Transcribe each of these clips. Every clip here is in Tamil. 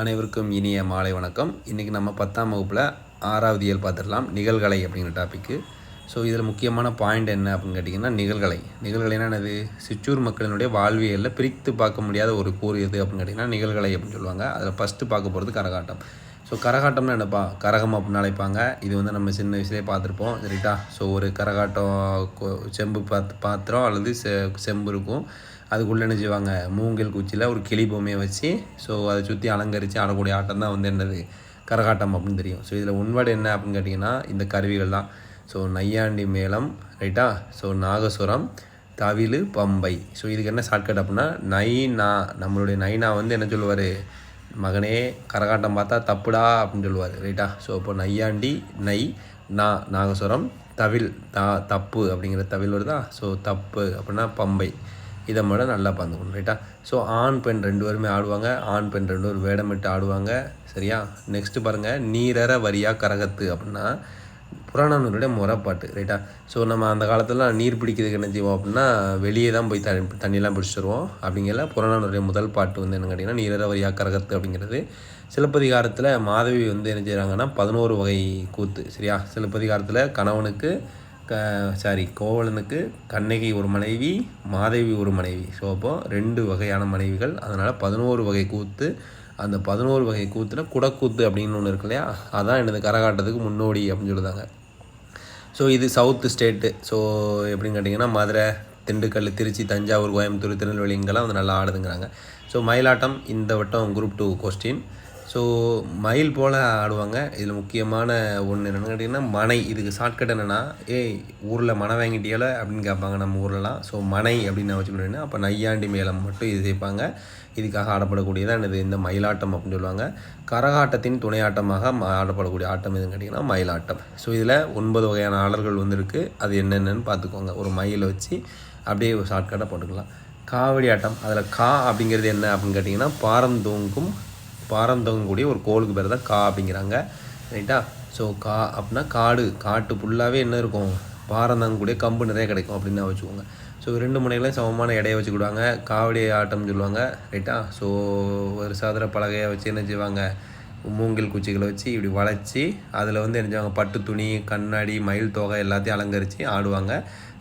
அனைவருக்கும் இனிய மாலை வணக்கம். இன்றைக்கி நம்ம பத்தாம் வகுப்பில் ஆறாவது இயல் பார்த்துடலாம். நிகழ்கலை அப்படிங்கிற டாப்பிக்கு ஸோ இதில் முக்கியமான பாயிண்ட் என்ன அப்படின்னு கேட்டிங்கன்னா நிகழ்கலை. நிகழ்கலைனா என்னது? சிற்றூர் மக்களினுடைய வாழ்வியலில் பிரித்து பார்க்க முடியாத ஒரு கூறு எது அப்படின்னு கேட்டிங்கன்னா நிகழ்கலை அப்படின்னு சொல்லுவாங்க. அதில் ஃபஸ்ட்டு பார்க்க போகிறது கரகாட்டம். ஸோ கரகாட்டம்னா என்னப்பா? கரகம் அப்படின்னு அழைப்பாங்க. இது வந்து நம்ம சின்ன வயசுலேயே பார்த்துருப்போம். சரிட்டா? ஸோ ஒரு கரகாட்டம் செம்பு பாத் பாத்திரம் அல்லது செ செம்பு இருக்கும். அதுக்குள்ளே என்ன செய்வாங்க? மூங்கில் குச்சியில் ஒரு கிளி பொம்மையை வச்சு ஸோ அதை சுற்றி அலங்கரித்து ஆடக்கூடிய ஆட்டம் தான் வந்து என்னது? கரகாட்டம் அப்படின்னு தெரியும். ஸோ இதில் உண்வாடு என்ன அப்படின்னு கேட்டிங்கன்னா இந்த கருவிகள் தான். ஸோ நையாண்டி மேளம் ரைட்டா ஸோ நாகசுரம் தவிலு பம்பை. ஸோ இதுக்கு என்ன ஷார்ட்கட் அப்படின்னா நைனா. நம்மளுடைய நைனா வந்து என்ன சொல்லுவார்? மகனே கரகாட்டம் பார்த்தா தப்புடா அப்படின்னு சொல்லுவார் ரைட்டா ஸோ இப்போ நையாண்டி நை நா நாகசுரம் தவில் தா தப்பு அப்படிங்கிற தவில் வருதா? ஸோ தப்பு அப்படின்னா பம்பை. இதை மட்டும் நல்லா பார்த்துக்கணும் ரைட்டா ஸோ ஆண் பெண் ரெண்டு பேருமே ஆடுவாங்க. ஆண் பெண் ரெண்டு பேரும் வேடமிட்டு ஆடுவாங்க. சரியா? நெக்ஸ்ட்டு பாருங்கள் நீரற வரியா கரகத்து அப்படின்னா புறநானூருடைய முறைப்பாட்டு ரைட்டா ஸோ நம்ம அந்த காலத்தில் நீர் பிடிக்கிறதுக்கு என்ன செய்வோம் அப்படின்னா வெளியே தான் போய் தண்ணி தண்ணியெல்லாம் பிடிச்சிருவோம். அப்படிங்கிற புறநானூருடைய முதல் பாட்டு வந்து என்ன கேட்டிங்கன்னா நீரற வரியாக கரகத்து அப்படிங்கிறது. சிலப்பதிகாரத்தில் மாதவி வந்து என்ன செய்கிறாங்கன்னா பதினோரு வகை கூத்து சரியா? சிலப்பதிகாரத்தில் கணவனுக்கு க சாரி கோவலனுக்கு கண்ணகி ஒரு மனைவி மாதவி ஒரு மனைவி. ஸோ அப்போ ரெண்டு வகையான மனைவிகள். அதனால் பதினோரு வகை கூத்து. அந்த பதினோரு வகை கூத்தில் குடக்கூத்து அப்படின்னு ஒன்று இருக்கு இல்லையா அதான் எனது கரகாட்டத்துக்கு முன்னோடி அப்படின்னு சொல்லுதாங்க. ஸோ இது சவுத்து ஸ்டேட்டு ஸோ எப்படின்னு கேட்டிங்கன்னா மதுரை திண்டுக்கல் திருச்சி தஞ்சாவூர் கோயம்புத்தூர் திருநெல்வேலி இங்கெல்லாம் வந்து நல்லா ஆடுதுங்கிறாங்க. ஸோ மயிலாட்டம் இந்த வட்டம் குரூப் டூ கொஸ்டின் ஸோ மயில் போல் ஆடுவாங்க. இதில் முக்கியமான ஒன்று என்னென்னு கேட்டிங்கன்னா மனை. இதுக்கு ஷார்ட்கட் என்னென்னா ஏய் ஊரில் மனை வாங்கிட்டியல? அப்படின்னு கேட்பாங்க நம்ம ஊர்லலாம். ஸோ மனை அப்படின்னு நான் வச்சுக்கிட்டேன்னா அப்போ நையாண்டி மேளம் மட்டும் இது சேர்ப்பாங்க இதுக்காக ஆடப்படக்கூடியதான் என்னது? இந்த மயிலாட்டம் அப்படின்னு சொல்லுவாங்க. கரகாட்டத்தின் துணையாட்டமாக ம- ஆடப்படக்கூடிய ஆட்டம் எதுன்னு கேட்டிங்கன்னா மயிலாட்டம். ஸோ இதில் ஒன்பது வகையான ஆடல்கள் வந்திருக்கு. அது என்னென்னன்னு பார்த்துக்கோங்க. ஒரு மயிலை வச்சு அப்படியே ஒரு ஷார்ட்கட்டாக போட்டுக்கலாம். காவடி ஆட்டம். அதில் கா அப்படிங்கிறது என்ன அப்படின்னு கேட்டிங்கன்னா பாரந்தோங்கும் பாரந்தோங்கக்கூடிய ஒரு கோளுக்கு பேர் தான் கா அப்படிங்கிறாங்க. ரைட்டா? ஸோ கா அப்படின்னா காடு. காட்டு ஃபுல்லாகவே என்ன இருக்கும்? பாரந்தாங்கக்கூடிய கம்பு நிறைய கிடைக்கும் அப்படின்னு வச்சுக்கோங்க. ஸோ ரெண்டு முனைகளையும் சமமான எடையை வச்சுக்கிடுவாங்க. காவடி ஆட்டம்னு சொல்லுவாங்க. ரைட்டா? ஸோ ஒரு சாதர பலகையை வச்சு என்ன செய்வாங்க? மூங்கில் குச்சிகளை வச்சு இப்படி வளைச்சி அதில் வந்து என்ன செய்வாங்க? பட்டு துணி கண்ணாடி மயில் தொகை எல்லாத்தையும் அலங்கரித்து ஆடுவாங்க.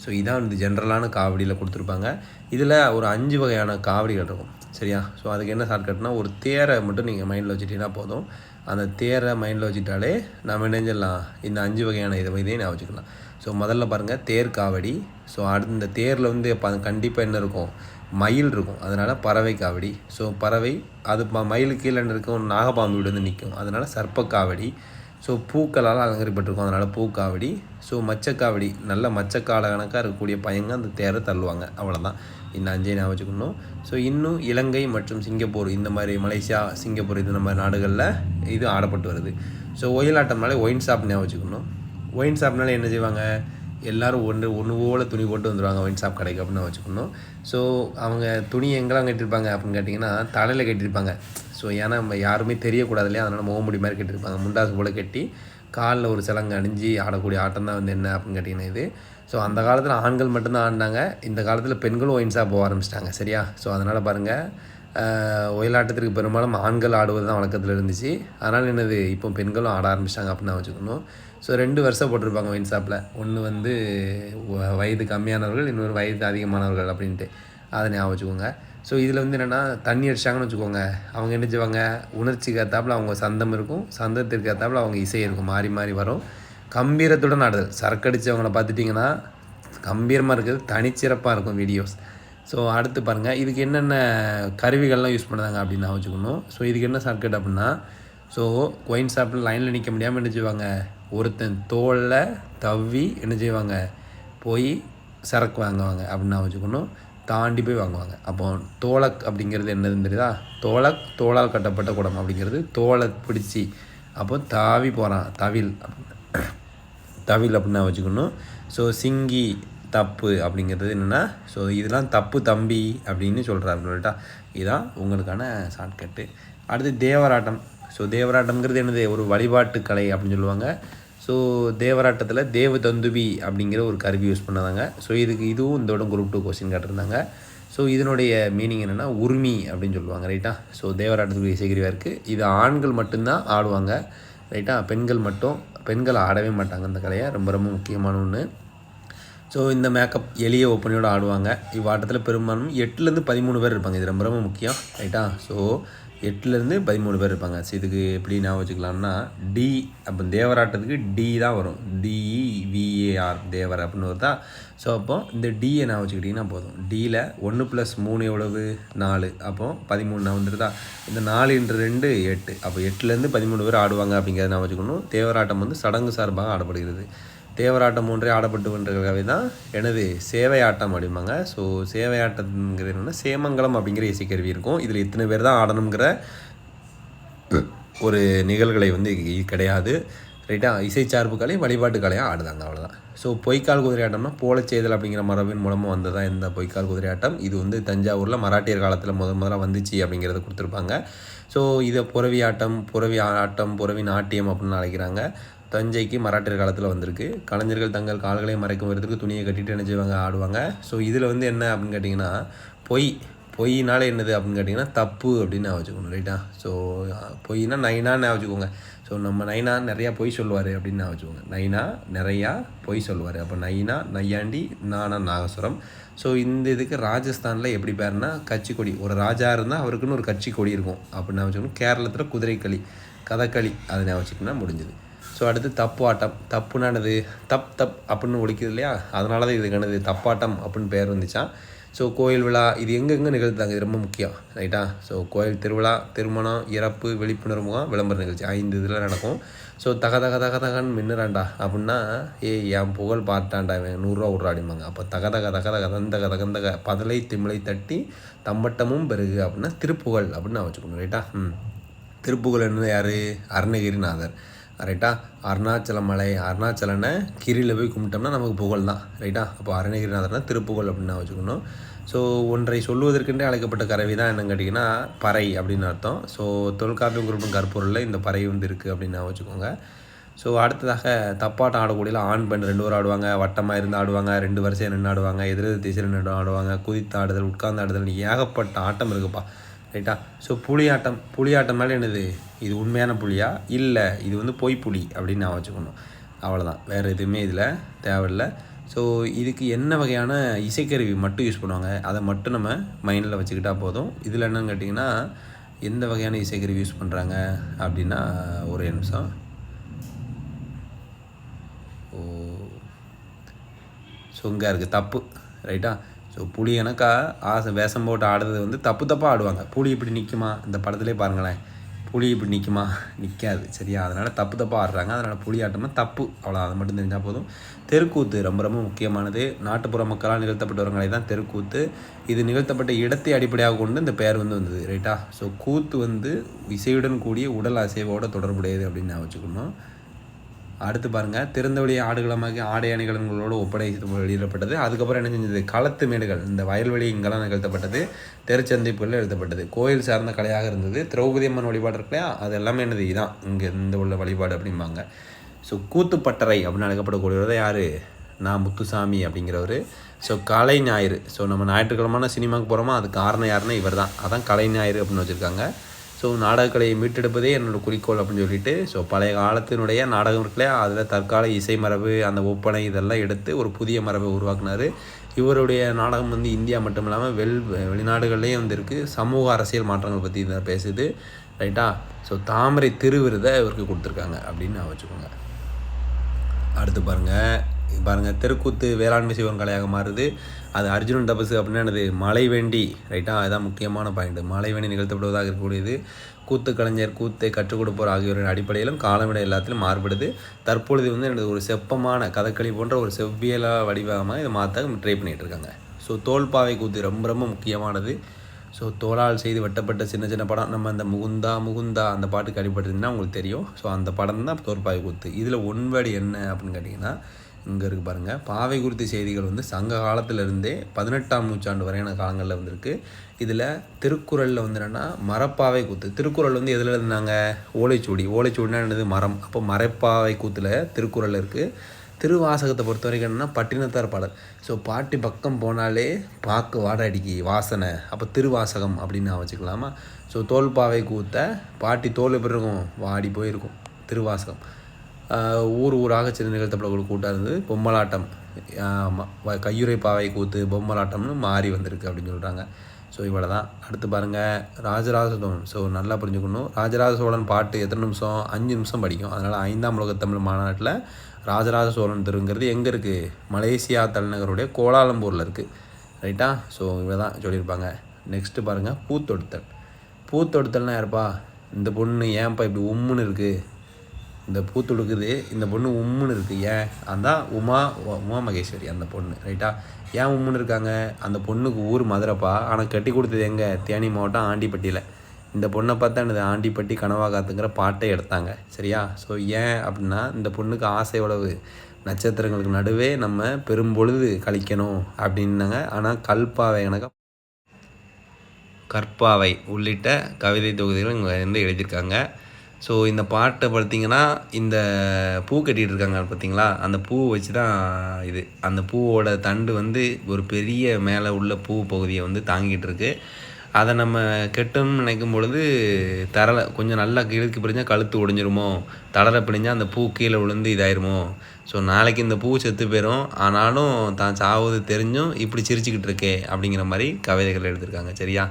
ஸோ இதான் வந்து ஜென்ரலான காவடியில் கொடுத்துருப்பாங்க. இதில் ஒரு அஞ்சு வகையான காவடிகள் இருக்கும். சரியா? ஸோ அதுக்கு என்ன ஷார்ட்கட்னா ஒரு தேரை மட்டும் நீங்கள் மைண்டில் வச்சுட்டீங்கன்னா போதும். அந்த தேரை மைண்டில் வச்சுட்டாலே நம்ம நினைஞ்சிடலாம் இந்த அஞ்சு வகையான இதை இதையும் நான் வச்சுக்கலாம். ஸோ முதல்ல பாருங்கள் தேர் காவடி. ஸோ அடுத்து இந்த தேரில் வந்து கண்டிப்பாக என்ன இருக்கும்? மயில் இருக்கும். அதனால் பறவை காவடி. ஸோ பறவை அது ம- மயிலுக்கு கீழே இருக்கும்? நாகப்பாம்பு வீடு வந்து நிற்கும் அதனால் சர்ப்ப காவடி. ஸோ பூக்களால் அலங்கரிப்பட்டிருக்கும் அதனால் பூக்காவடி ஸோ மச்சக்காவடி. நல்ல மச்சக்கால கணக்காக இருக்கக்கூடிய பையங்க அந்த தேரை தள்ளுவாங்க. அவ்வளோதான் இந்த அஞ்சே நான் வச்சுக்கணும். ஸோ இன்னும் இலங்கை மற்றும் சிங்கப்பூர் இந்த மாதிரி மலேசியா சிங்கப்பூர் இந்த மாதிரி நாடுகளில் இது ஆடப்பட்டு வருது. ஸோ ஒயிலாட்டம்னாலே ஒயின் ஷாப் ஞாபகம் வச்சுக்கணும். ஒயின் ஷாப்னாலே என்ன செய்வாங்க? எல்லோரும் ஒன்று ஒன்று போல் துணி போட்டு வந்துடுவாங்க ஒயின் ஷாப் கடைக்கு அப்படின்னு வச்சுக்கணும். ஸோ அவங்க துணி எங்கெல்லாம் கட்டியிருப்பாங்க அப்படின்னு கேட்டிங்கன்னா தலையில் கட்டியிருப்பாங்க. ஸோ ஏன்னா நம்ம யாருமே தெரியக்கூடாது இல்லையா? அதனால் முகமுடி மாதிரி கட்டியிருப்பாங்க. முண்டாசு போல் கட்டி காலில் ஒரு சிலங்கு அணிஞ்சு ஆடக்கூடிய ஆட்டம் தான் வந்து என்ன அப்படின்னு கேட்டிங்கன்னா இது. ஸோ அந்த காலத்தில் ஆண்கள் மட்டும்தான் ஆடினாங்க. இந்த காலத்தில் பெண்களும் ஒயின் ஷாப் போக ஆரம்பிச்சிட்டாங்க சரியா? ஸோ அதனால் பாருங்கள் ஒயிலாட்டத்திற்கு பெரும்பாலும் ஆண்கள் ஆடுவது தான் வழக்கத்தில் இருந்துச்சு. அதனால் என்னது இப்போ பெண்களும் ஆட ஆரம்பிச்சிட்டாங்க அப்படின்னு நான் வச்சுக்கணும். ஸோ ரெண்டு வருஷம் போட்டிருப்பாங்க ஒயின் ஷாப்பில் ஒன்று வந்து வ- வயது கம்மியானவர்கள் இன்னொரு வயது அதிகமானவர்கள் அப்படின்ட்டு. அதை ஞாபகம் வச்சுக்கோங்க. ஸோ இதில் வந்து என்னென்னா தண்ணி அடிச்சாங்கன்னு வச்சுக்கோங்க. அவங்க என்ன செய்வாங்க உணர்ச்சிக்கு ஏற்றாப்புல அவங்க சந்தம் இருக்கும் சந்தத்திற்கு ஏற்றாப்புல அவங்க இசை இருக்கும் மாறி மாறி வரும். கம்பீரத்துடன் ஆடுதல் சரக்கு பார்த்துட்டிங்கன்னா கம்பீரமாக இருக்குது தனிச்சிறப்பாக இருக்கும் வீடியோஸ் ஸோ அடுத்து பாருங்கள் இதுக்கு என்னென்ன கருவிகள்லாம் யூஸ் பண்ணுறாங்க அப்படின்னு நான் வச்சுக்கணும். ஸோ இதுக்கு என்ன சர்க்கட் அப்படின்னா ஸோ கொயின் ஷாப்பில் லைனில் நிற்க முடியாமல் என்ன செய்வாங்க? ஒருத்தன் தோளில் தவ்வி என்ன செய்வாங்க? போய் சரக்கு வாங்குவாங்க அப்படின்னு நான் வச்சுக்கணும். தாண்டி போய் வாங்குவாங்க. அப்போ தோளக் அப்படிங்கிறது என்னதுன்னு தெரியுதா? தோளக் தோளால் கட்டப்பட்ட குடம் அப்படிங்கிறது தோலை பிடிச்சி அப்போ தாவி போகிறான் தவில். தவில் அப்படின்னு வச்சுக்கணும். ஸோ சிங்கி தப்பு அப்படிங்கிறது என்னென்னா ஸோ இதெல்லாம் தப்பு தம்பி அப்படின்னு சொல்கிறாருட்டா இதுதான் உங்களுக்கான ஷார்ட்கட்டு அடுத்து தேவராட்டம். ஸோ தேவராட்டம்ங்கிறது என்னது? ஒரு வழிபாட்டு கலை அப்படின்னு சொல்லுவாங்க. ஸோ தேவராட்டத்தில் தேவ தந்துபி அப்படிங்கிற ஒரு கருவி யூஸ் பண்ணதாங்க ஸோ இதுக்கு இதுவும் இதோட குரூப் டூ கொஸ்டின் கேட்டிருந்தாங்க. ஸோ இதனுடைய மீனிங் என்னென்னா உரிமை அப்படின்னு சொல்லுவாங்க ரைட்டா ஸோ தேவராட்டத்துக்கு இசைக்கருவியாக இருக்குது இது ஆண்கள் மட்டும்தான் ஆடுவாங்க ரைட்டா பெண்கள் மட்டும் பெண்கள் ஆடவே மாட்டாங்க இந்த கலையை. ரொம்ப ரொம்ப முக்கியமான ஒன்று ஸோ இந்த மேக்கப் எளிய ஒப்பனையோடு ஆடுவாங்க. இவ்வாட்டத்தில் பெரும்பாலும் எட்டுலேருந்து பதிமூணு பேர் இருப்பாங்க. இது ரொம்ப ரொம்ப முக்கியம் ரைட்டா ஸோ எட்டுலேருந்து பதிமூணு பேர் இருப்பாங்க. ஸோ இதுக்கு எப்படி ஞாபகம் வச்சுக்கலாம்னா டி அப்போ தேவராட்டத்துக்கு டி தான் வரும். டிஇவிஏஆர் e, தேவர் அப்படின்னு வருதா ஸோ அப்போ இந்த டியை நான் வச்சுக்கிட்டிங்கன்னா போதும். டியில் ஒன்று ப்ளஸ் மூணு எவ்வளவு? நாலு. அப்போ பதிமூணு நான் வந்துருதா இந்த நாலு இன்று ரெண்டு எட்டு. அப்போ எட்டுலேருந்து பதிமூணு பேர் ஆடுவாங்க அப்படிங்கிறத நான் வச்சுக்கணும். தேவராட்டம் வந்து சடங்கு சார்பாக ஆடப்படுகிறது. தேவராட்டம் ஒன்றே ஆடப்பட்டு கொண்டிருக்கவே தான் எனது சேவையாட்டம் அப்படிம்பாங்க. ஸோ சேவையாட்டம்ங்கிறது என்னென்னா சேமங்கலம் அப்படிங்கிற இசைக்கருவி இருக்கும். இதில் இத்தனை பேர் தான் ஆடணுங்கிற ஒரு நிகழ்களை வந்து கிடையாது. ரைட்டா இசைச்சார்பு கலை வழிபாட்டு கலையாக ஆடுதாங்க அவ்வளோதான் ஸோ பொய்க்கால் குதிரை ஆட்டம்னா போலச்சேதல் அப்படிங்கிற மரபின் மூலமாக வந்ததா இந்த பொய்க்கால் குதிரை ஆட்டம்? இது வந்து தஞ்சாவூரில் மராட்டியர் காலத்தில் முத முதலாக வந்துச்சு அப்படிங்கிறத கொடுத்துருப்பாங்க. ஸோ இதை புறவி ஆட்டம் புறவி ஆட்டம் புறவி நாட்டியம் அப்படின்னு அழைக்கிறாங்க. தஞ்சைக்கு மராட்டியர் காலத்தில் வந்திருக்கு. கலைஞர்கள் தங்கள் கால்களை மறைக்கும் விதத்துக்கு துணியை கட்டிட்டு என்ன செய்வாங்க? ஆடுவாங்க. ஸோ இதில் வந்து என்ன அப்படின்னு கேட்டிங்கன்னா பொய். பொய்னால என்னது அப்படின்னு கேட்டிங்கன்னா தப்பு அப்படின்னு நான் வச்சுக்கணும் ரைட்டா ஸோ பொய்னா நைனான்னு வச்சுக்கோங்க. ஸோ நம்ம நைனா நிறையா பொய் சொல்லுவார் அப்படின்னு நான் வச்சுக்கோங்க. நைனா நிறையா பொய் சொல்லுவார். அப்போ நைனா நையாண்டி நானா நாகசுரம். ஸோ இந்த இதுக்கு ராஜஸ்தானில் எப்படி பேருனா கட்சி கொடி ஒரு ராஜா இருந்தால் அவருக்குன்னு ஒரு கட்சி கொடி இருக்கும். அப்படின்னு நான் வச்சுக்கணும் கேரளத்தில் குதிரைக்களி கதகளி அதை நான் வச்சுக்கணும்னா முடிஞ்சது. ஸோ அடுத்து தப்பு ஆட்டம் தப்புனானது தப் தப் அப்படின்னு ஒழிக்குது இல்லையா? அதனால தான் இதுக்கானது தப்பாட்டம் அப்படின்னு பேர் வந்துச்சான் ஸோ கோயில் விழா இது எங்கெங்கே நிகழ்த்தாங்க இது ரொம்ப முக்கியம் ரைட்டா ஸோ கோயில் திருவிழா திருமணம் இறப்பு விழிப்புணர்வு விளம்பர நிகழ்ச்சி. ஐந்து இதில் நடக்கும். ஸோ தக தக தக தகன்னு மின்னுறாண்டா அப்படின்னா ஏய் என் புகழ் பார்த்தாண்டா இவன். நூறுரூவா விட்றாடிம்பாங்க. அப்போ தக தக தக தக தந்தக தகந்தக பதலை திமிழை தட்டி தம்பட்டமும் பெருகு அப்படின்னா திருப்புகழ் அப்படின்னு நான் வச்சுக்கணும் ரைட்டா ம். திருப்புகழ் என்ன யார்? அருணகிரிநாதர். ரைட்டா அருணாச்சல மலை அருணாச்சலனை கிரியில் போய் கும்பிட்டோம்னா நமக்கு புகழ் தான். ரைட்டா அப்போ அருணகிரிநாதர்னா திருப்புகழ் அப்படின்னு வச்சுக்கணும். ஸோ ஒன்றை சொல்லுவதற்கென்றே அழைக்கப்பட்ட கரவி தான் என்னன்னு கேட்டிங்கன்னா பறை அப்படின்னு அர்த்தம். ஸோ தொல்காப்பியம் குறிப்பிடும் கற்பொருளில் இந்த பறை வந்து இருக்குது அப்படின்னு வச்சுக்கோங்க. ஸோ அடுத்ததாக தப்பாட்டம் ஆடக்கூடிய ஆண் பெண் ரெண்டு பேரும் ஆடுவாங்க. வட்டமாக இருந்து ஆடுவாங்க. ரெண்டு வரிசையாக நின்று ஆடுவாங்க. எதிர் திசையில் நின்று ஆடுவாங்க. குதித்து ஆடுதல் உட்கார்ந்து ஆடுதல் ஏகப்பட்ட ஆட்டம் இருக்குப்பா. ரைட்டா? ஸோ புலியாட்டம் புளியாட்டம்னால என்னது? இது உண்மையான புளியா இல்லை இது வந்து பொய் புலி அப்படின்னு நான் வச்சுக்கணும். அவ்வளோதான் வேறு எதுவுமே இதில் தேவையில்லை. ஸோ இதுக்கு என்ன வகையான இசைக்கருவி மட்டும் யூஸ் பண்ணுவாங்க? அதை மட்டும் நம்ம மைண்டில் வச்சுக்கிட்டால் போதும். இதில் என்னன்னு கேட்டிங்கன்னா எந்த வகையான இசைக்கருவி யூஸ் பண்ணுறாங்க அப்படின்னா ஒரே நிமிஷம். ஓ ஸோ இங்கே இருக்குது தப்பு ரைட்டா? ஸோ புலி எனக்கா ஆசை வேஷம் போட்டு ஆடுறது வந்து தப்பு தப்பாக ஆடுவாங்க. புலி இப்படி நிற்குமா இந்த படத்துலேயே பாருங்களேன். புளி இப்படி நிற்குமா நிற்காது சரியா? அதனால் தப்பு தப்பாக ஆடுறாங்க. அதனால் புலி ஆட்டம்னா தப்பு. அவ்வளோ அதை மட்டும் தெரிஞ்சால் போதும். தெருக்கூத்து ரொம்ப ரொம்ப முக்கியமானது. நாட்டுப்புற மக்களால் நிகழ்த்தப்பட்டு ஒரு தான் தெருக்கூத்து. இது நிகழ்த்தப்பட்ட இடத்தை அடிப்படையாக கொண்டு இந்த பெயர் வந்து வந்தது ரைட்டா ஸோ கூத்து வந்து இசையுடன் கூடிய உடல் அசைவோட தொடர்புடையது அப்படின்னு நான் வச்சுக்கணும். அடுத்து பாருங்கள் திறந்தவெளி ஆடுகளமாகி ஆடை அணிகலன்களோடு ஒப்படை வெளியிடப்பட்டது. அதுக்கப்புறம் என்ன செஞ்சது? களத்து மேடுகள் இந்த வயல்வெளி இங்கெல்லாம் நிகழ்த்தப்பட்டது. தெருச்சந்திப்புகளில் எழுதப்பட்டது கோயில் சார்ந்த கலையாக இருந்தது. திரௌபதி அம்மன் வழிபாடு இருக்கு இல்லையா அது எல்லாமே என்னது? இதான். இங்கே இந்த உள்ள வழிபாடு அப்படிம்பாங்க. ஸோ கூத்துப்பட்டறை அப்படின்னு அழைக்கப்படக்கூடியவர் யார்? நான் முத்துசாமி அப்படிங்கிறவர். ஸோ கலை ஞாயிறு. ஸோ நம்ம ஞாயிற்றுக்கிழமான சினிமாவுக்கு போகிறோமா அது காரணம் யாருன்னா இவர் தான் அதான் கலை ஞாயிறு அப்படின்னு வச்சுருக்காங்க. ஸோ நாடகக்கலையை மீட்டெடுப்பதே என்னோட குறிக்கோள் அப்படின்னு சொல்லிட்டு ஸோ பழைய காலத்தினுடைய நாடகம் இருக்குல்லையா அதில் தற்கால இசை மரபு அந்த ஒப்பனை இதெல்லாம் எடுத்து ஒரு புதிய மரபை உருவாக்குனார். இவருடைய நாடகம் வந்து இந்தியா மட்டும் இல்லாமல் வெள் வெளிநாடுகள்லேயும் வந்திருக்கு. சமூக அரசியல் மாற்றங்கள் பற்றி இதை பேசுது. ரைட்டா ஸோ தாமரை திருவிருதை இவருக்கு கொடுத்துருக்காங்க அப்படின்னு நான் வச்சுக்கோங்க. அடுத்து பாருங்கள் பாருங்கள் தெருக்கூத்து வேளாண்மை செய்வன் கலையாக மாறுது. அது அர்ஜுனன் தபசு அப்படின்னா என்னது? மழை வேண்டி ரைட்டாக அதுதான் முக்கியமான பாயிண்ட் மழை வேண்டி நிகழ்த்தப்படுவதாக இருக்கக்கூடியது. கூத்து கலைஞர் கூத்தை கற்றுக் கொடுப்போர் ஆகியோரின் அடிப்படையிலும் காலமிட எல்லாத்திலும் மாறுபடுது. தற்பொழுது வந்து எனது ஒரு செப்பமான கதகளி போன்ற ஒரு செவ்வியலா வடிவமாக இதை மாற்ற ட்ரை பண்ணிகிட்டு இருக்காங்க ஸோ தோல்பாவை கூத்து ரொம்ப ரொம்ப முக்கியமானது. ஸோ தோளால் செய்து வெட்டப்பட்ட சின்ன சின்ன படம். நம்ம அந்த முகுந்தா முகுந்தா அந்த பாட்டுக்கு அடிபட்டிருந்தா உங்களுக்கு தெரியும். ஸோ அந்த படம் தான் தோற்பாய் கூத்து. இதில் ஒன்வேர்டு என்ன அப்படின்னு கேட்டிங்கன்னா இங்கே இருக்குது பாருங்கள் பாவை குறித்த செய்திகள் வந்து சங்க காலத்திலிருந்தே பதினெட்டாம் நூற்றாண்டு வரையான காலங்களில் வந்திருக்கு. இதில் திருக்குறளில் வந்து என்னென்னா மரப்பாவை கூத்து. திருக்குறள் வந்து எதில் இருந்தாங்க ஓலைச்சுவடி. ஓலைச்சுவடினா என்னது? மரம். அப்போ மரப்பாவை கூத்தில் திருக்குறள் இருக்குது திருவாசகத்தை பொறுத்த வரைக்கும் என்னென்னா பட்டினத்தார் பாடல். ஸோ பாட்டி பக்கம் போனாலே பாக்கு வாடடிக்கு வாசனை. அப்போ திருவாசகம் அப்படின்னு நான் வச்சுக்கலாமா? ஸோ தோல்பாவை கூத்த பாட்டி தோல் எப்படி இருக்கும்? வாடி போயிருக்கும். திருவாசகம். ஊர் ஊராக சிறு நிகழ்த்தப்பட கூட்டம் இருந்தது. பொம்மலாட்டம். வ- கையுறை பாவை கூத்து பொம்மலாட்டம்னு மாறி வந்திருக்கு அப்படின்னு சொல்கிறாங்க ஸோ இவ்வளோ தான் அடுத்து பாருங்கள் ராஜராஜ சோழன் ஸோ நல்லா புரிஞ்சுக்கணும். ராஜராஜ சோழன் பாட்டு எத்தனை நிமிஷம்? அஞ்சு நிமிஷம் படிக்கும். அதனால் ஐந்தாம் உலக தமிழ் மாநாட்டில் ராஜராஜ சோழன் தெருங்கிறது எங்கே இருக்குது மலேசியா தலைநகருடைய கோலாலம்பூரில் இருக்குது ரைட்டா? ஸோ இவ்வளோ தான் சொல்லியிருப்பாங்க. நெக்ஸ்ட்டு பாருங்கள் பூத்தொடுத்தல். பூத்தொடுத்தல்னால் யாருப்பா? இந்த பொண்ணு ஏன்ப்பா இப்படி உம்முன்னு இருக்குது இந்த பூ தொடுக்குது இந்த பொண்ணு உம்முன்னு இருக்குது ஏன்? அதான் உமா உமா மகேஸ்வரி அந்த பொண்ணு ரைட்டா ஏன் உம்முன்னு இருக்காங்க? அந்த பொண்ணுக்கு ஊர் மதுரைப்பா. ஆனால் கட்டி கொடுத்தது எங்கே? தேனி மாவட்டம் ஆண்டிப்பட்டியில். இந்த பொண்ணை பார்த்தா எனது ஆண்டிப்பட்டி கனவாகாத்துங்கிற பாட்டை எடுத்தாங்க. சரியா? ஸோ ஏன் அப்படின்னா இந்த பொண்ணுக்கு ஆசை எவ்வளவு நட்சத்திரங்களுக்கு நடுவே நம்ம பெரும்பொழுது கழிக்கணும் அப்படின்னாங்க. ஆனால் கல்பாவை எனக்கு கற்பாவை உள்ளிட்ட கவிதை தொகுதிகள் இங்கே வந்து எழுதியிருக்காங்க. ஸோ இந்த பாட்டை பார்த்தீங்கன்னா இந்த பூ கட்டிகிட்டு இருக்காங்க பார்த்தீங்களா அந்த பூ வச்சு தான் இது. அந்த பூவோட தண்டு வந்து ஒரு பெரிய மேலே உள்ள பூ பகுதியை வந்து தாங்கிட்டு இருக்கு அதை நம்ம கெட்டணும்னு நினைக்கும் பொழுது தரலை கொஞ்சம் நல்லா கிழக்கு பிரிஞ்சால் கழுத்து ஒடிஞ்சிருமோ? தளர பிடிஞ்சால் அந்த பூ கீழே விழுந்து இதாயிருமோ? ஸோ நாளைக்கு இந்த பூ செத்து போயிடும் ஆனாலும் தான் சாவது தெரிஞ்சும் இப்படி சிரிச்சுக்கிட்டு இருக்கே அப்படிங்கிற மாதிரி கவிதைகள் எழுதியிருக்காங்க. சரியா?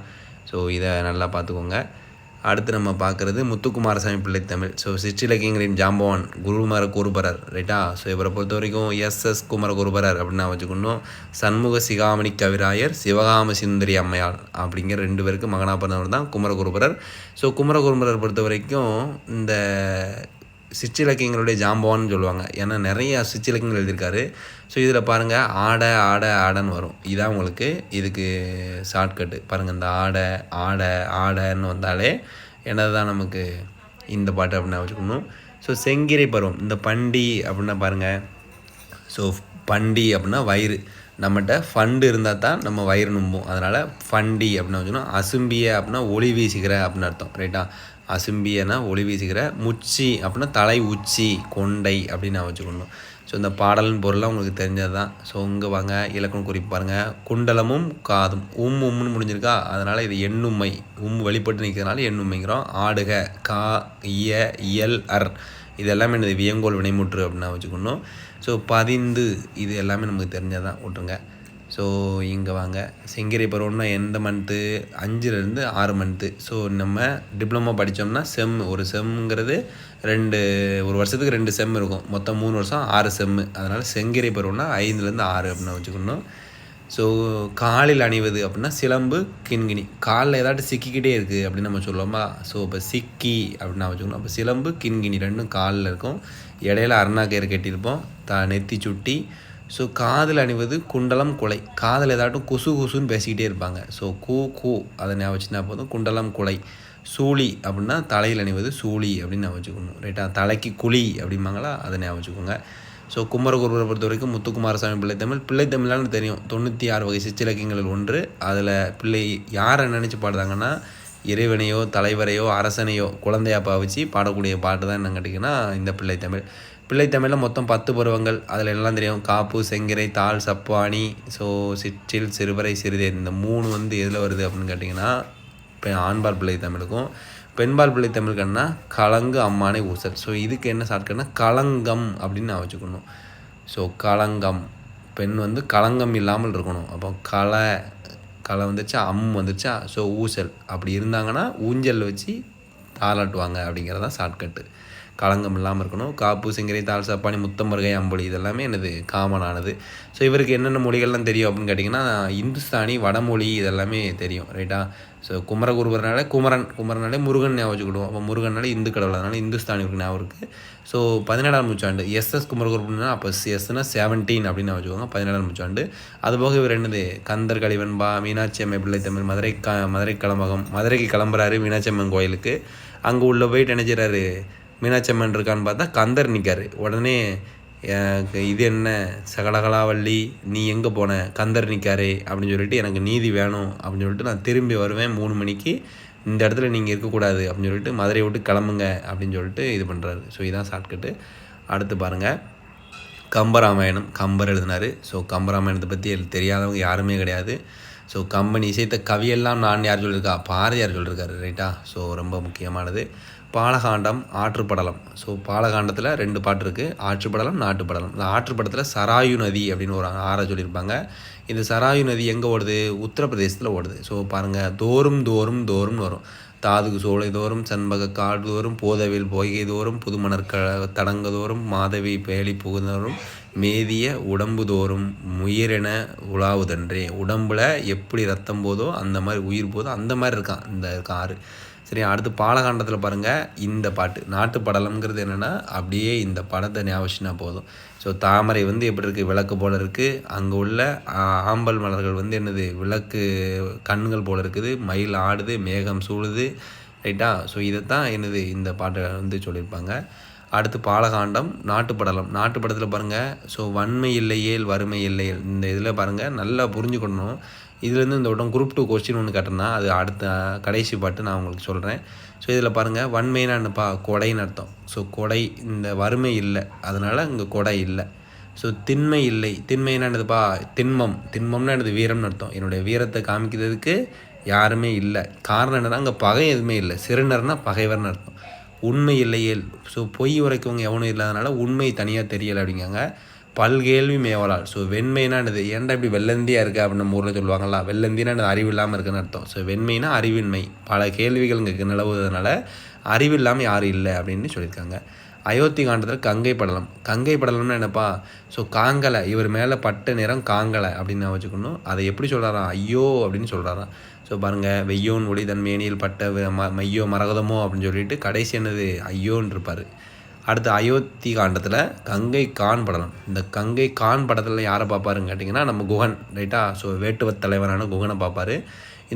ஸோ இதை நல்லா பார்த்துக்கோங்க. அடுத்து நம்ம பார்க்குறது முத்துக்குமாரசாமி பிள்ளை தமிழ். ஸோ சிற்றிலக்கியங்களின் ஜாம்பவான் குருமர குருபரர் ரைட்டா ஸோ இவரை பொறுத்த வரைக்கும் எஸ் எஸ் குமர குருபரர் அப்படின்னு நான் வச்சுக்கணும். சண்முக சிகாமணி கவிராயர் சிவகாம சுந்தரி அம்மையாள் அப்படிங்கிற ரெண்டு பேருக்கு மகனாக பிறந்தவர் தான் குமர குருபரர். ஸோ குமர குருபரர் பொறுத்த வரைக்கும் இந்த சிற்றிலக்கியங்களுடைய ஜாம்பவான்னு சொல்லுவாங்க. ஏன்னா நிறைய சிற்றிலக்கியங்கள் எழுதியிருக்காரு. ஸோ இதில் பாருங்கள் ஆடை ஆடை ஆடைன்னு வரும். இதான் உங்களுக்கு இதுக்கு ஷார்ட்கட்டு பாருங்கள் இந்த ஆடை ஆடை ஆடைன்னு வந்தாலே என்னது தான் நமக்கு இந்த பாட்டு அப்படின்னு வச்சுக்கணும். ஸோ செங்கிரை பருவம் இந்த பண்டி அப்படின்னா பாருங்கள் ஸோ பண்டி அப்படின்னா வயிறு. நம்மகிட்ட ஃபண்டு இருந்தால் தான் நம்ம வயிறு நும்பும். அதனால் ஃபண்டி அப்படின்னு வச்சுக்கணும். அசும்பிய அப்படின்னா ஒளி வீசுகிற அப்படின்னு அர்த்தம் ரைட்டா அசும்பியனா ஒளி வீசுகிற முச்சி அப்படின்னா தலை உச்சி கொண்டை அப்படின்னு நான் வச்சுக்கணும். ஸோ இந்த பாடலின் பொருளாக உங்களுக்கு தெரிஞ்சது தான் ஸோ இங்கே வாங்க இலக்கணம் குறிப்பு பாருங்கள் குண்டலமும் காதும். உம் உம்னு முடிஞ்சிருக்கா? அதனால் இது எண்ணுமை உம் வெளிப்பட்டு நிற்கிறதுனால எண்ணுமைங்கிறோம் ஆடுக கா இய இயல் அர். இது எல்லாமே என்னது வியங்கோல் வினைமுற்று அப்படின்னு வச்சுக்கணும். ஸோ பதிந்து இது எல்லாமே நமக்கு தெரிஞ்சது தான் விட்ருங்க ஸோ இங்கே வாங்க. செங்கிரை பருவம்னா எந்த மந்த்து அஞ்சுலேருந்து ஆறு மந்த்து ஸோ நம்ம டிப்ளமோ படித்தோம்னா செம் ஒரு செம்ங்கிறது ரெண்டு ஒரு வருஷத்துக்கு ரெண்டு செம் இருக்கும். மொத்தம் மூணு வருஷம் ஆறு செம்மு அதனால் செங்கிரை பருவம்னா ஐந்துலேருந்து ஆறு அப்படின்னு வச்சுக்கணும். ஸோ காலில் அணிவது அப்படின்னா சிலம்பு கிண்கிணி. காலில் ஏதாட்டும் சிக்கிக்கிட்டே இருக்குது அப்படின்னு நம்ம சொல்லுவோமா? ஸோ இப்போ சிக்கி அப்படின்னு வச்சுக்கணும். அப்போ சிலம்பு கிண்கிணி ரெண்டும் காலில் இருக்கும். இடையில அருணா கயிறு கட்டியிருப்போம். த நெத்தி சுட்டி. ஸோ காதில் அணிவது குண்டலம் குலை. காதில் ஏதாட்டும் கொசு குசுன்னு பேசிக்கிட்டே இருப்பாங்க. ஸோ கூ கூ. அதை ஞாபகம் வச்சுனா போதும். குண்டலம் குலை. சூளி அப்படின்னா தலையில் அணிவது சூளி அப்படின்னு ஞாபகம் வச்சுக்கணும். ரைட்டா தலைக்கு குழி அப்படிம்பாங்களா? அதை ஞாபகம் வச்சுக்கோங்க. ஸோ குமரகுருவரை பொறுத்த வரைக்கும் முத்துக்குமாரசாமி பிள்ளை தமிழ். பிள்ளை தமிழ்லான்னு தெரியும். தொண்ணூற்றி ஆறு வகை சிற்றிலக்கியங்களில் ஒன்று. அதில் பிள்ளை யாரை நினச்சி பாடுறாங்கன்னா இறைவனையோ தலைவரையோ அரசனையோ குழந்தையா பாவிச்சு பாடக்கூடிய பாட்டு தான் என்ன கேட்டிங்கன்னா இந்த பிள்ளை தமிழ். பிள்ளை தமிழில் மொத்தம் பத்து பருவங்கள். அதில் எல்லாம் தெரியும்? காப்பு செங்கிரை தாள் சப்பானி ஸோ சிற்றில் சிறுவரை சிறுதே இந்த மூணு வந்து எதில் வருது அப்படின்னு கேட்டிங்கன்னா ஆண்பால் பிள்ளை தமிழுக்கும் பெண்பால் பிள்ளை தமிழுக்குன்னா கலங்கு அம்மானை ஊசல். ஸோ இதுக்கு என்ன ஷார்ட்கட்னா கலங்கம் அப்படின்னு நான் வச்சுக்கணும். ஸோ கலங்கம். பெண் வந்து களங்கம் இல்லாமல் இருக்கணும். அப்போ களை களை வந்துச்சா அம் வந்துச்சா ஸோ ஊசல். அப்படி இருந்தாங்கன்னா ஊஞ்சல் வச்சு தாளாட்டுவாங்க அப்படிங்கிறது தான் ஷார்ட்கட்டு களங்கம் இல்லாமல் இருக்கணும். காப்பு சிங்கரை தாள் சாப்பாணி முத்தம்பருகை அம்புலி இதெல்லாமே எனது காமனானது ஸோ இவருக்கு என்னென்ன மொழிகள்லாம் தெரியும் அப்படின்னு கேட்டிங்கன்னா இந்துஸ்தானி வடமொழி இதெல்லாமே தெரியும் ரைட்டா ஸோ குமரகுருபரனால குமரன் குமரனாலே முருகன் ஞாபகம் வச்சுக்கிடுவோம். அப்போ முருகனாலே இந்து கடவுள். அதனால இந்துஸ்தானிக்கு ஞாபகம் இருக்குது ஸோ பதினேழாம் நூற்றாண்டு எஸ்எஸ் குமரகுருனா அப்போ எஸ்னா செவன்டீன் அப்படின்னு வச்சுக்கோங்க. பதினேழாம் நூற்றாண்டு. அதுபோக இவர் என்னது? கந்தர் கலிவன்பா மீனாட்சி அம்மை பிள்ளை தமிழ் மதுரை க மதுரை கிளம்பகம் மதுரைக்கு கிளம்புறாரு மீனாட்சி அம்மன் கோயிலுக்கு. அங்கே உள்ளே போயிட்டு என்ன மீனாட்சி அம்மன் இருக்கான்னு பார்த்தா கந்தர் நிற்கார் உடனே இது என்ன? சகலகலாவள்ளி நீ எங்கே போன? கந்தர் நிற்காரு அப்படின்னு சொல்லிட்டு எனக்கு நீதி வேணும் அப்படின்னு சொல்லிட்டு நான் திரும்பி வருவேன் மூணு மணிக்கு. இந்த இடத்துல நீங்கள் இருக்கக்கூடாது அப்படின்னு சொல்லிட்டு மதுரையை விட்டு கிளம்புங்க அப்படின்னு சொல்லிட்டு இது பண்ணுறாரு ஸோ இதான் ஷார்ட்கட்டு அடுத்து பாருங்கள் கம்பராமாயணம் கம்பர் எழுதினார். ஸோ கம்பராமாயணத்தை பற்றி தெரியாதவங்க யாருமே கிடையாது. ஸோ கம்பெனி இசைத்த கவியெல்லாம் நான் யார் சொல்லியிருக்கா? பாரதியார் சொல்லியிருக்காரு ரைட்டா ஸோ ரொம்ப முக்கியமானது. பாலகாண்டம் ஆற்றுப்படலம். ஸோ பாலகாண்டத்தில் ரெண்டு பாட்டு இருக்குது ஆற்றுப்படலம் நாட்டுப்படலம். இந்த ஆற்றுப்படத்தில் சராயு நதி அப்படின்னு ஒரு ஆற சொல்லியிருப்பாங்க. இந்த சராயு நதி எங்கே ஓடுது? உத்தரப்பிரதேசத்தில் ஓடுது. ஸோ பாருங்கள் தோறும் தோறும் தோறும்னு வரும். தாதுகு சோலை தோறும் செண்பக காடு தோறும் போதவில் பொய்கை தோறும் புதுமணர் க தடங்க தோறும் மாதவி பேலி புகுந்தோறும் மேதிய உடம்பு தோறும் முயிரென உலாவுதன்றே. உடம்புல எப்படி ரத்தம் போதோ அந்த மாதிரி உயிர் போதோ அந்த மாதிரி இருக்கான் இந்த ஆறு. சரி அடுத்து பாலகாண்டத்தில் பாருங்கள் இந்த பாட்டு. நாட்டு படலம்ங்கிறது என்னென்னா அப்படியே இந்த படத்தை ஞாபகம் போதும். ஸோ தாமரை வந்து எப்படி இருக்குது விளக்கு போல் இருக்குது அங்கே உள்ள ஆம்பல் மலர்கள் வந்து என்னது? விளக்கு கண்கள் போல் இருக்குது. மயில் ஆடுது மேகம் சூழுது ரைட்டா? ஸோ இதை தான் என்னது? இந்த பாட்டை வந்து சொல்லியிருப்பாங்க. அடுத்து பாலகாண்டம் நாட்டுப்படலம். நாட்டுப்படத்தில் பாருங்கள் ஸோ வன்மை இல்லையேல் வறுமை இல்லையேல் இந்த இதில் பாருங்கள் நல்லா புரிஞ்சுக்கணும். இதுலேருந்து இந்த வட்டம் குரூப் டூ கொஸ்டின் ஒன்று கட்டினா அது அடுத்த கடைசி பாட்டு நான் உங்களுக்கு சொல்கிறேன் ஸோ இதில் பாருங்கள் வன்மைனா என்னப்பா? கொடைன்னு அர்த்தம். ஸோ கொடை இந்த வறுமை இல்லை. அதனால் இங்கே கொடை இல்லை. ஸோ திண்மை இல்லை. திண்மைனா என்னதுப்பா? திண்மம். திண்மம்னா எனது வீரம்னு அர்த்தம். என்னுடைய வீரத்தை காமிக்கிறதுக்கு யாருமே இல்லை. காரணம் என்னன்னா அங்கே பகை எதுவுமே இல்லை. சிறுநர்னா பகைவர்னு அர்த்தம். உண்மை இல்லையேல் ஸோ பொய் உரைக்கவங்க எவனும் இல்லாதனால உண்மை தனியாக தெரியலை அப்படிங்காங்க. பல்கேள்வி மேவலால். ஸோ வெண்மைனா என்னது? ஏன்டா இப்படி வெள்ளந்தியாக இருக்குது அப்படின்னு நம்ம ஊரில் சொல்லுவாங்களா வெள்ளந்தினா என்னது? அறிவு இல்லாமல் இருக்குன்னு அர்த்தம். ஸோ வெண்மைனா அறிவின்மை. பல கேள்விகள் இங்கே நிலவுவதனால அறிவு இல்லாமல் யாரும் இல்லை அப்படின்னு சொல்லியிருக்காங்க. அயோத்தி காண்டத்தில் கங்கை படலம். கங்கை படலம்னா என்னப்பா? ஸோ காங்கலை. இவர் மேலே பட்ட நிறம் காங்கலை அப்படின்னு நான் வச்சுக்கணும். அதை எப்படி சொல்கிறாராம் ஐயோ அப்படின்னு சொல்கிறாராம் ஸோ பாருங்கள் வெய்யோன் ஒளி தன் மேனியில் பட்ட ம மையோ மரகதமோ அப்படின்னு சொல்லிட்டு கடைசி என்னது? ஐயோன்னு இருப்பார். அடுத்து அயோத்தி காண்டத்தில் கங்கை கான் படலம். இந்த கங்கை கான் படத்தில் யாரை பார்ப்பாருன்னு கேட்டிங்கன்னா நம்ம குகன் ரைட்டா? ஸோ வேட்டுவத் தலைவரான குகனை பார்ப்பார்.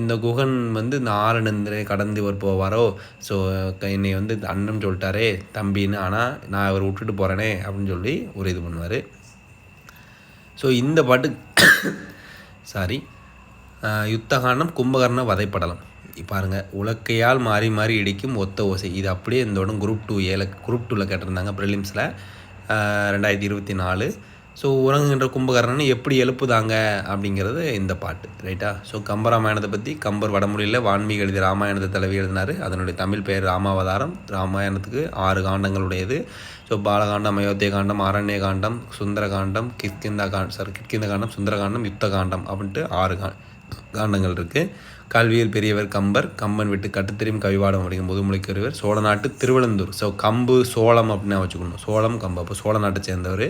இந்த குகன் வந்து இந்த ஆரணந்திரை கடந்து இவர் போவாரோ? ஸோ என்னை வந்து அண்ணன் சொல்லிட்டாரே தம்பின்னு ஆனால் நான் அவர் விட்டுட்டு போகிறேனே அப்படின்னு சொல்லி ஒரு இது பண்ணுவார். ஸோ இந்த பாட்டு சாரி. யுத்தகாண்டம் கும்பகர்ண வதைப்படலம். பாருங்கள் உலக்கையால் மாறி மாறி இடிக்கும் ஒத்த ஓசை. இது அப்படியே இந்த உடனே குரூப் டூ ஏல குரூப் டூவில் கேட்டிருந்தாங்க ப்ரிலிம்ஸில் ரெண்டாயிரத்தி இருபத்தி நாலு. ஸோ உறங்குகின்ற கும்பகர்ணன் எப்படி எழுப்புதாங்க அப்படிங்கிறது இந்த பாட்டு ரைட்டா ஸோ கம்பராமாயணத்தை பற்றி கம்பர் வடமொழியில் வான்மீக எழுதி ராமாயணத்தை தலைவி எழுதினார். அதனுடைய தமிழ் பெயர் ராமாவதாரம். ராமாயணத்துக்கு ஆறு காண்டங்களுடையது. ஸோ பாலகாண்டம் அயோத்திய காண்டம் அரண்ய காண்டம் சுந்தர காண்டம் கிஷ்கிந்தா காண்ட் சாரி கிற்கிந்த காண்டம் சுந்தர காண்டம் யுத்த காண்டம் அப்படின்ட்டு ஆறு காண்ட் காண்டங்கள் இருக்குது கல்வியில் பெரியவர் கம்பர் கம்பன் விட்டு கட்டுத்தெரியும் கவிவாடம் அப்படிங்கும் முதுமொழிக்கு ஒருவர் சோழ நாட்டு திருவள்ளந்தூர் ஸோ கம்பு சோளம் அப்படின்னு வச்சுக்கணும். சோளம் கம்பு. அப்போ சோழ நாட்டை சேர்ந்தவர்.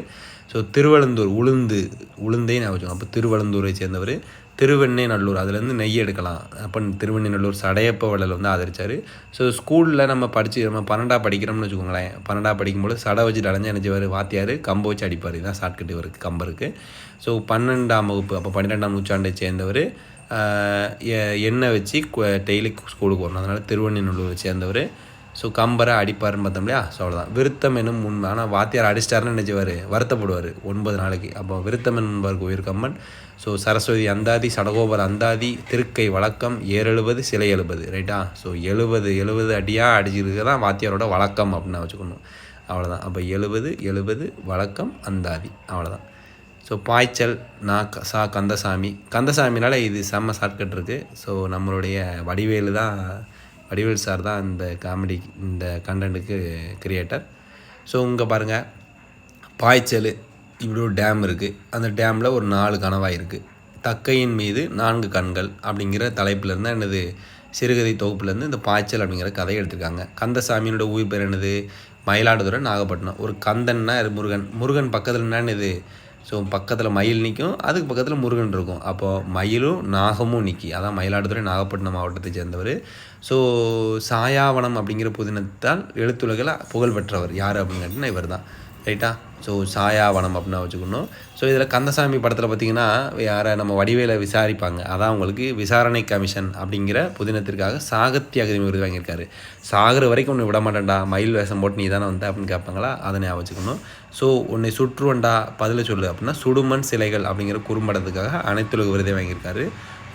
ஸோ திருவள்ளந்தூர் உளுந்து உளுந்தே நான் வச்சுக்கணும். அப்போ திருவள்ளந்தூரை சேர்ந்தவர். திருவெண்ணை நல்லூர் அதுலேருந்து நெய் எடுக்கலாம். அப்போ திருவெண்ணை நல்லூர் சடையப்ப வள்ளல் வந்து ஆதரிச்சார். ஸோ ஸ்கூலில் நம்ம படித்து நம்ம பன்னெண்டா படிக்கிறோம்னு வச்சுக்கோங்களேன். பன்னெண்டா படிக்கும்போது சடை வச்சுட்டு அடைஞ்சு நினச்சவர் வாத்தியார் கம்பை வச்சு அடிப்பார். இதுதான் ஷார்ட்கட் இவருக்கு கம்பருக்கு. ஸோ பன்னெண்டாம் வகுப்பு அப்போ பன்னிரெண்டாம் நூற்றாண்டை சேர்ந்தவர் எண்ணெய் வச்சு டெய்லி ஸ்கூலுக்கு வரணும் அதனால் திருவண்ணூரை சேர்ந்தவர். ஸோ கம்பரை அடிப்பார்னு பார்த்தோம் இல்லையா? ஸோ அவ்வளோதான் விருத்தம் என்னும் முன் ஆனால் வாத்தியார் அடிச்சிட்டாருன்னு நினச்சிவார் வருத்தப்படுவார். ஒன்பது நாளைக்கு. அப்போ விருத்தம் என்பவருக்கு உயிர் கம்மன். ஸோ சரஸ்வதி அந்தாதி சடகோபர் அந்தாதி திருக்கை வழக்கம் ஏறெழுபது சிலை எழுபது. ரைட்டா ஸோ எழுபது எழுபது அடியாக அடிச்சிருக்க தான் வாத்தியாரோட வழக்கம் அப்படின்னு வச்சுக்கணும். அவ்வளோதான் அப்போ எழுபது எழுபது வழக்கம் அந்தாதி. அவ்வளோதான் ஸோ பாய்ச்சல் நான் சா கந்தசாமி. கந்தசாமினால் இது செம்ம ஷார்ட்கட் இருக்குது ஸோ நம்மளுடைய வடிவேலு தான் வடிவேல் சார் தான் இந்த காமெடி இந்த கண்டென்ட்டுக்கு கிரியேட்டர் ஸோ இங்கே பாருங்கள் பாய்ச்சல் இப்படி ஒரு டேம் இருக்குது அந்த டேமில் ஒரு நாலு கனவாக இருக்குது தக்கையின் மீது நான்கு கண்கள் அப்படிங்கிற தலைப்பிலேருந்து என்னது சிறுகதை தொகுப்புலேருந்து இந்த பாய்ச்சல் அப்படிங்கிற கதையை எடுத்திருக்காங்க. கந்தசாமியினோட உயிர் பேர் என்னது மயிலாடுதுறை நாகப்பட்டினம். ஒரு கந்தன்னா முருகன். முருகன் பக்கத்தில் என்னது ஸோ பக்கத்தில் மயில் நிற்கும் அதுக்கு பக்கத்தில் முருகன் இருக்கும். அப்போது மயிலும் நாகமும் நிற்கி அதான் மயிலாடுதுறை நாகப்பட்டினம் மாவட்டத்தை சேர்ந்தவர். ஸோ சாயாவனம் அப்படிங்கிற புதினத்தால் எழுத்துலகில் புகழ் பெற்றவர் யார் அப்படின்னு கேட்டிங்கன்னா இவர் தான் ரைட்டா ஸோ சாயாவனம் அப்படின்னு வச்சுக்கணும். ஸோ இதில் கந்தசாமி படத்தில் பார்த்திங்கன்னா யாரை நம்ம வடிவேல விசாரிப்பாங்க. அதான் அவங்களுக்கு விசாரணை கமிஷன் அப்படிங்கிற புதினத்திற்காக சாகித்ய அகாதமி விருது வாங்கியிருக்காரு. சாகிற வரைக்கும் ஒன்று விட மாட்டேன்டா. மயில் வேஷம் போட்டு நீ தானே வந்த அப்படின்னு கேட்பாங்களா? அதை ஞாபகம் வச்சுக்கணும். ஸோ உன்னை சுற்றுவண்டா பதில சொல்லு அப்படின்னா சுடுமண் சிலைகள் அப்படிங்கிற குறும்படத்துக்காக அனைத்துலக விருதை வாங்கியிருக்காரு.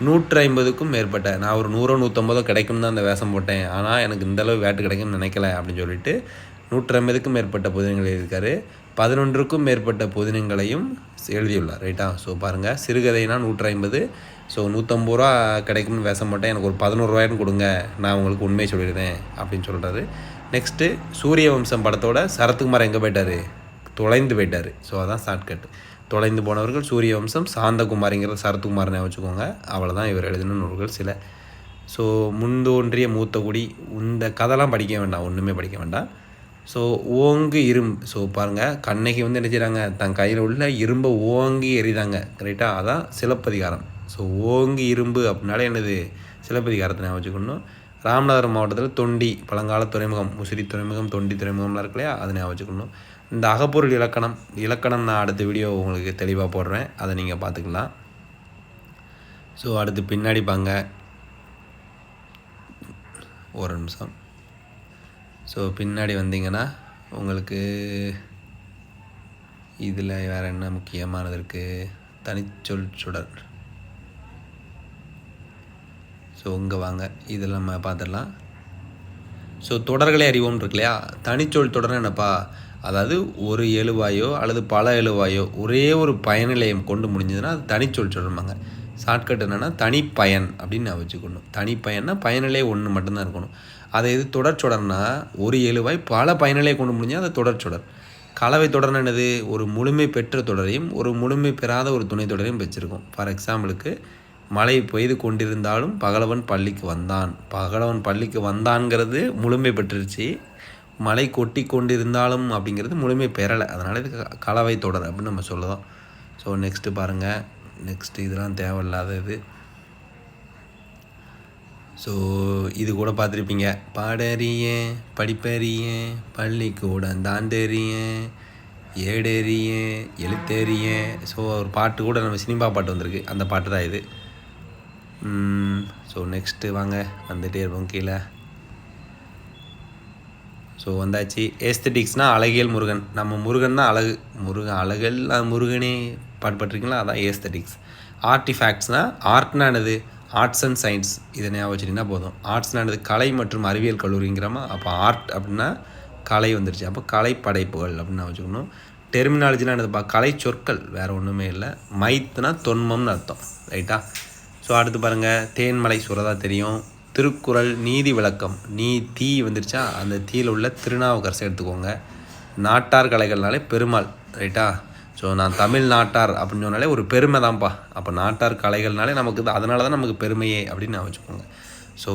நூற்றி ஐம்பதுக்கும் மேற்பட்ட நான் ஒரு நூறோ நூற்றம்பதோ கிடைக்கும் தான் அந்த வேஷம் போட்டேன். ஆனால் எனக்கு இந்தளவு வேட்டு கிடைக்கும்னு நினைக்கல அப்படின்னு சொல்லிட்டு நூற்றி ஐம்பதுக்கும் மேற்பட்ட புதினங்கள் எழுதியிருக்காரு பதினொன்றுக்கும் மேற்பட்ட புதினங்களையும் எழுதியுள்ளார். ரைட்டா ஸோ பாருங்கள் சிறுகதைனா நூற்றி ஐம்பது ஸோ நூற்றம்பது ரூபா கிடைக்கும்னு பேச மாட்டேன் எனக்கு ஒரு பதினோரு கொடுங்க. நான் உங்களுக்கு உண்மையை சொல்லிடுறேன் அப்படின்னு சொல்கிறாரு நெக்ஸ்ட்டு சூரிய வம்சம் படத்தோட சரத்குமார் எங்கே போயிட்டார்? தொலைந்து போயிட்டார். ஸோ அதான் ஷார்ட்கட் தொலைந்து போனவர்கள் சூரிய வம்சம் சாந்தகுமாரிங்கிற சரத்குமார் வச்சுக்கோங்க. அவ்வளோதான் இவர் எழுதின நூல்கள் சில. ஸோ முன்தோன்றிய மூத்த குடி இந்த கதைலாம் படிக்க வேண்டாம். ஒன்றுமே படிக்க வேண்டாம். ஸோ ஓங்கு இரும்பு. ஸோ பாருங்கள் கண்ணகி வந்து என்ன செய்கிறாங்க தன் கையில் உள்ள இரும்பை ஓங்கி எறிதாங்க கரெக்டாக அதான் சிலப்பதிகாரம். ஸோ ஓங்கு இரும்பு அப்படின்னாலே என்னது? சிலப்பதிகாரத்தை நான் வச்சுக்கணும். ராமநாதபுரம் மாவட்டத்தில் தொண்டி பழங்கால துறைமுகம் முசிறி துறைமுகம் தொண்டி துறைமுகம்லாம் இருக்கு இல்லையா? அதை நான் வச்சுக்கணும். இந்த அகப்பொருள் இலக்கணம் இலக்கணம் நான் அடுத்த வீடியோ உங்களுக்கு தெளிவாக போடுறேன். அதை நீங்கள் பார்த்துக்கலாம். ஸோ அடுத்து பின்னாடி பாங்க ஒரு நிமிஷம். ஸோ பின்னாடி வந்தீங்கன்னா உங்களுக்கு இதில் வேறு என்ன முக்கியமானது இருக்குது தனிச்சொல் சுடர். ஸோ இங்கே வாங்க. இதில் நம்ம பார்த்துடலாம். ஸோ தொடர்களை அறிவோம் இருக்கு இல்லையா தனிச்சொல் தொடர்னு என்னப்பா? அதாவது ஒரு எழுவாயோ அல்லது பல எழுவாயோ ஒரே ஒரு பயனிலையம் கொண்டு முடிஞ்சதுன்னா அது தனிச்சொல் சொல்லுவாங்க ஷார்ட்கட் என்னென்னா தனிப்பயன் அப்படின்னு நான் வச்சுக்கணும். தனிப்பயன்னா பயனிலே ஒன்று மட்டும்தான் இருக்கணும். அதை இது தொடர்ச்சொடர்னா ஒரு எழுவாய் பல பயனலை கொண்டு முடிஞ்சால் அது தொடர்ச்சொடர் கலவை தொடர்னு என்னது? ஒரு முழுமை பெற்ற தொடரையும் ஒரு முழுமை பெறாத ஒரு துணை தொடரையும் வச்சுருக்கோம். ஃபார் எக்ஸாம்பிளுக்கு மழை பெய்து கொண்டிருந்தாலும் பகலவன் பள்ளிக்கு வந்தான். பகலவன் பள்ளிக்கு வந்தான்ங்கிறது முழுமை பெற்றுருச்சு. மழை கொட்டி கொண்டிருந்தாலும் அப்படிங்கிறது முழுமை பெறலை. அதனால் இது க- கலவை தொடர் அப்படின்னு நம்ம சொல்லலாம். ஸோ நெக்ஸ்ட்டு பாருங்கள் நெக்ஸ்ட்டு இதெல்லாம் தேவையில்லாத இது ஸோ இது கூட பார்த்துருப்பீங்க. பாடறியேன் படிப்பறியேன் பள்ளிக்கூடம் தாண்டறியேன் ஏடறியேன் எழுத்தறியேன் ஸோ ஒரு பாட்டு கூட நம்ம சினிமா பாட்டு வந்திருக்கு. அந்த பாட்டு தான் இது. ஸோ நெக்ஸ்ட்டு வாங்க. வந்துகிட்டே இருப்போம் கீழே. ஸோ வந்தாச்சு. ஏஸ்தட்டிக்ஸ்னால் அழகியல் முருகன். நம்ம முருகன் தான் அழகு. முருகன் அழகல் முருகனே பாடுபட்டிருக்கீங்களா? அதான் ஏஸ்தட்டிக்ஸ் ஆர்டிஃபேக்ட்ஸ்னால் ஆர்ட்னா என்னது ஆர்ட்ஸ் அண்ட் சயின்ஸ் இதை ஞாபகம் வச்சுட்டிங்கன்னா போதும். ஆர்ட்ஸ்னானது கலை மற்றும் அறிவியல் கல்லூரிங்கிறமா? அப்போ ஆர்ட் அப்படின்னா கலை வந்துருச்சு. அப்போ கலை படைப்புகள் அப்படின்னு வச்சுக்கணும். டெர்மினாலஜினா என்னதுப்பா கலை சொற்கள் வேறு ஒன்றுமே இல்லை. மைத்துனா தொன்மம்னு அர்த்தம். ரைட்டா? ஸோ அடுத்து பாருங்கள் தேன்மலை சுரதா தெரியும். திருக்குறள் நீதி விளக்கம். நீ தீ வந்துருச்சா? அந்த தீயில் உள்ள திருநாவுக்கரசை எடுத்துக்கோங்க. நாட்டார் கலைகள்னாலே பெருமாள். ரைட்டா? ஸோ நான் தமிழ் நாட்டார் அப்படின்னு சொன்னாலே ஒரு பெருமை தான்ப்பா. அப்போ நாட்டார் கலைகள்னாலே நமக்கு அதனால தான் நமக்கு பெருமையே அப்படின்னு நான் வச்சுக்கோங்க. ஸோ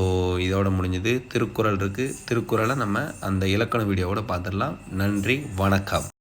இதோட முடிஞ்சது திருக்குறள் இருக்குது திருக்குறளை நம்ம அந்த இலக்கண வீடியோவோட பார்த்துடலாம். நன்றி வணக்கம்.